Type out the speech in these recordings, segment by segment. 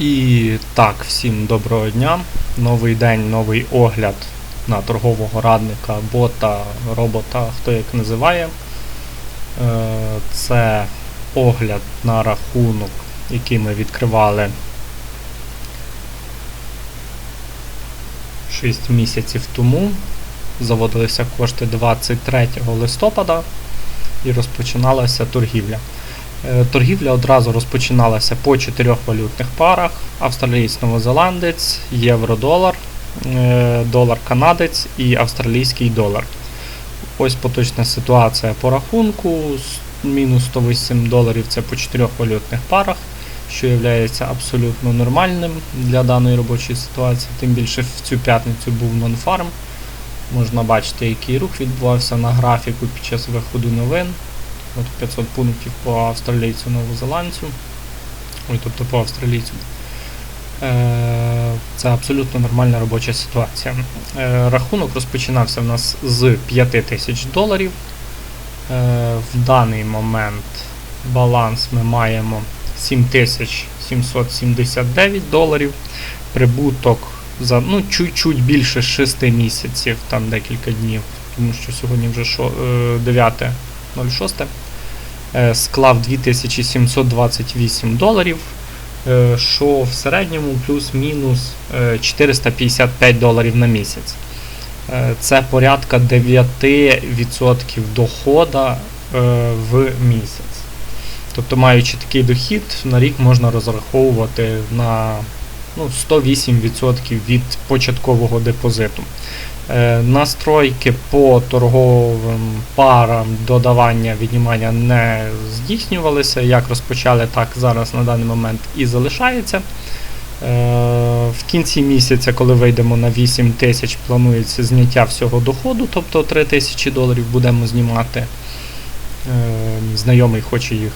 І так, всім доброго дня. Новий день, новий огляд на торгового радника, бота, робота, хто як називає. Е, Це огляд на рахунок, який ми відкривали 6 місяців тому. Заводилися кошти 23 листопада і розпочиналася торгівля. Е, Торгівля одразу розпочиналася по чотирьох валютних парах: австралієць новозеландець, євро-долар, е, долар-канадець і австралійський долар. Ось поточна ситуація по рахунку. Мінус 108 доларів це по чотирьох валютних парах, що є абсолютно нормальним для даної робочої ситуації. Тим більше в цю п'ятницю був нонфарм. Можна бачити, який рух відбувався на графіку під час виходу новин. От 500 пунктів по австралійцю новозеландцю. Ой, тобто по австралійцю. Е, Це абсолютно нормальна робоча ситуація. Е, Рахунок розпочинався в нас з 5 тисяч доларів. Е, В даний момент баланс ми маємо 7779 доларів. Прибуток за ну, чуть-чуть більше 6 місяців, там декілька днів, тому що сьогодні вже е, 9.06 е, склав 2728 доларів, е, що в середньому плюс-мінус е, 455 доларів на місяць. Е, Це порядка 9% дохода е, в місяць. Тобто, маючи такий дохід, на рік можна розраховувати на ну, 108% від початкового депозиту. Е, Настройки по торговим парам додавання віднімання не здійснювалися. Як розпочали, так зараз на даний момент і залишається. Е, В кінці місяця, коли вийдемо на 8 тисяч, планується зняття всього доходу, тобто 3 тисячі доларів будемо знімати. Е, Знайомий хоче їх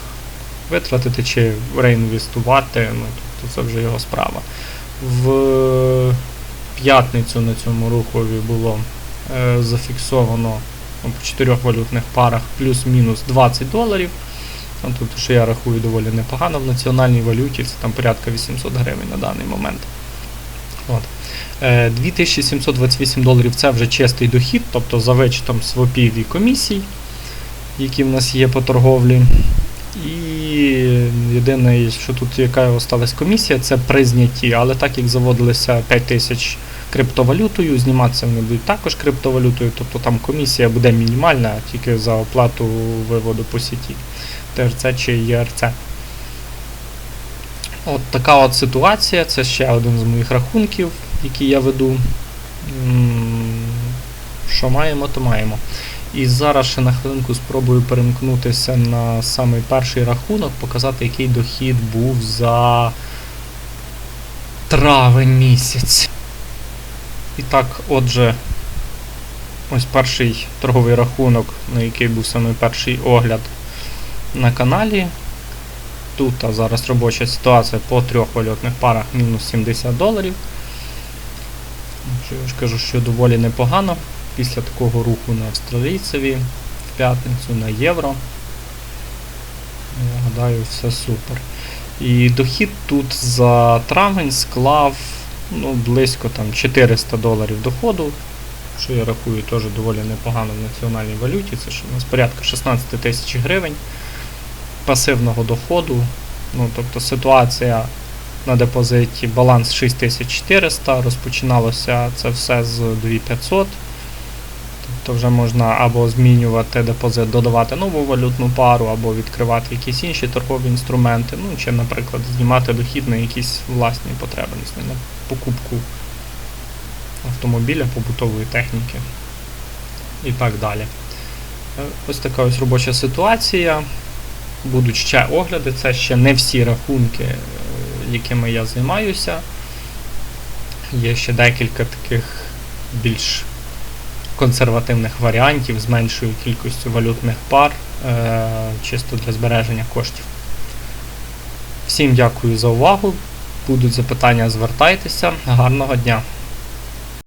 витратити чи реінвестувати, ну, тобто це вже його справа. В п'ятницю на цьому рухові було е, зафіксовано ну, по чотирьох валютних парах плюс-мінус 20 доларів. Ну, Тобто, що я рахую доволі непогано в національній валюті, це там порядка 800 гривень на даний момент. От. Е, 2728 доларів це вже чистий дохід, тобто за вичетом свопів і комісій, які в нас є по торговлі. І єдине, що тут яка осталась комісія, це при знятті, але так як заводилися 5 тисяч криптовалютою, зніматися вони будуть також криптовалютою, тобто там комісія буде мінімальна тільки за оплату виводу по сіті ТРЦ чи ЄРЦ. От така от ситуація, це ще один з моїх рахунків, який я веду. Що маємо, то маємо. І зараз ще на хвилинку спробую перемкнутися на самий перший рахунок, показати, який дохід був за травень місяць. І так, отже, ось перший торговий рахунок, на який був саме перший огляд на каналі. Тут а зараз робоча ситуація по трьох валютних парах мінус 70 доларів. Я ж кажу, що доволі непогано після такого руху на австралійцеві в п'ятницю на євро. Я гадаю, все супер. І дохід тут за травень склав ну, близько там, 400 доларів доходу, що я рахую теж доволі непогано в національній валюті. Це ж у нас порядка 16 тисяч гривень пасивного доходу. Ну, тобто ситуація на депозиті баланс 6400, розпочиналося це все з 2500. Тобто вже можна або змінювати депозит, додавати нову валютну пару, або відкривати якісь інші торгові інструменти, ну чи, наприклад, знімати дохід на якісь власні потреби, на покупку автомобіля, побутової техніки і так далі. Е, Ось така ось робоча ситуація. Будуть ще огляди, це ще не всі рахунки, е, якими я займаюся. Є ще декілька таких більш консервативних варіантів з меншою кількістю валютних пар, е, чисто для збереження коштів. Всім дякую за увагу. Будуть запитання, звертайтеся. Гарного дня!